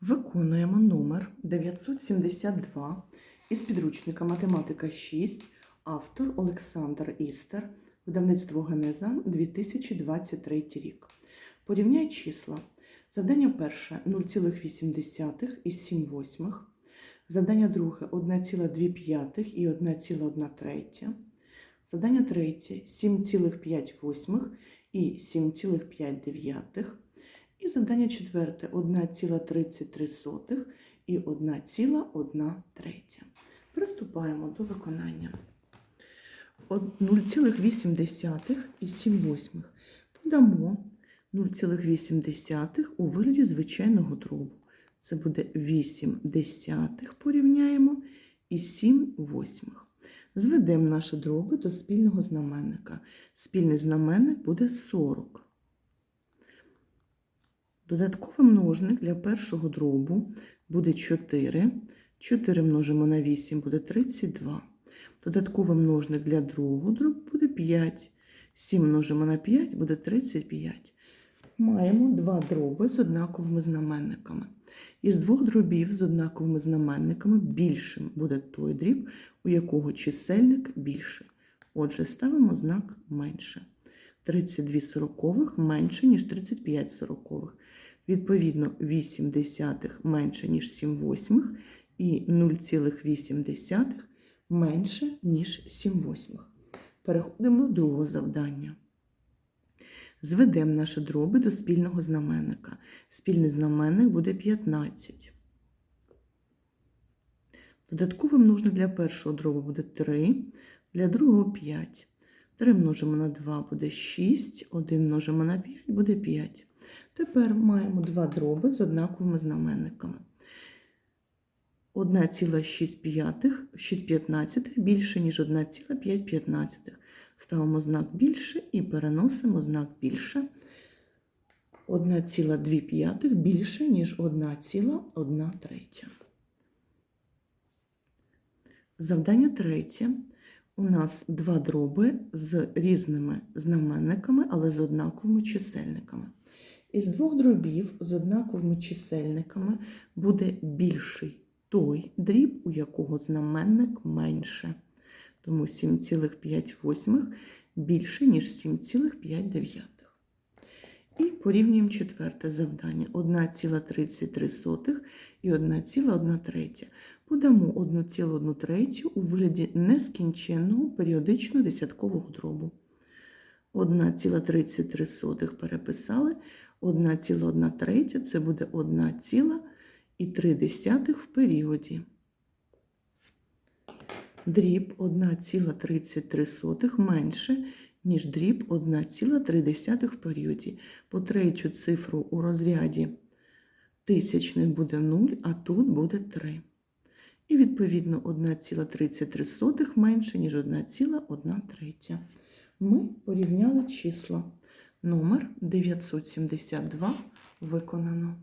Виконуємо номер 972 із підручника Математика 6, автор Олександр Істер, видавництво Генеза 2023 рік. Порівняй числа. Завдання перше 0,8 і 7 восьмих. Завдання друге 1,2 і 1,1 третя. Завдання третє 7,5 восьмих і 7,5 дев'ятих. І завдання четверте 1,33 і 1,1. Приступаємо до виконання. 0,8 і 7 восьмих. Подамо 0,8 у вигляді звичайного дробу. Це буде 8 десятих порівняємо і 7 восьмих. Зведемо наші дроби до спільного знаменника. Спільний знаменник буде 40. Додатковий множник для першого дробу буде 4. 4 множимо на 8 буде 32. Додатковий множник для другого дробу буде 5. 7 множимо на 5 буде 35. Маємо два дроби з однаковими знаменниками. Із двох дробів з однаковими знаменниками більшим буде той дріб, у якого чисельник більше. Отже, ставимо знак менше. 32 сорокових менше, ніж 35 сорокових. Відповідно, 8 десятих менше, ніж 7 восьмих, і 0,8 менше, ніж 7 восьмих. Переходимо до другого завдання. Зведемо наші дроби до спільного знаменника. Спільний знаменник буде 15. Додатковий множник для першого дробу буде 3, для другого 5. 3 множимо на 2 буде 6, 1 множимо на 5 буде 5. Тепер маємо два дроби з однаковими знаменниками. 1,6 більше, ніж 1,5. Ставимо знак більше і переносимо знак більше. 1,2 більше, ніж 1,1 третя. Завдання третє. У нас два дроби з різними знаменниками, але з однаковими чисельниками. Із двох дробів з однаковими чисельниками буде більший той дріб, у якого знаменник менше. Тому 7,5 більше, ніж 7,5. І порівнюємо четверте завдання 1,33 і 1,1. Подамо 1,1 третю у вигляді нескінченного періодичного десяткового дробу. 1,33 переписали, 1,1 третя це буде 1,3 в періоді. Дріб 1,33 менше, ніж дріб 1,3 в періоді. По третю цифру у розряді тисячних буде 0, а тут буде 3. І відповідно 1,33 менше, ніж 1,1. Ми порівняли числа. Номер 972 виконано.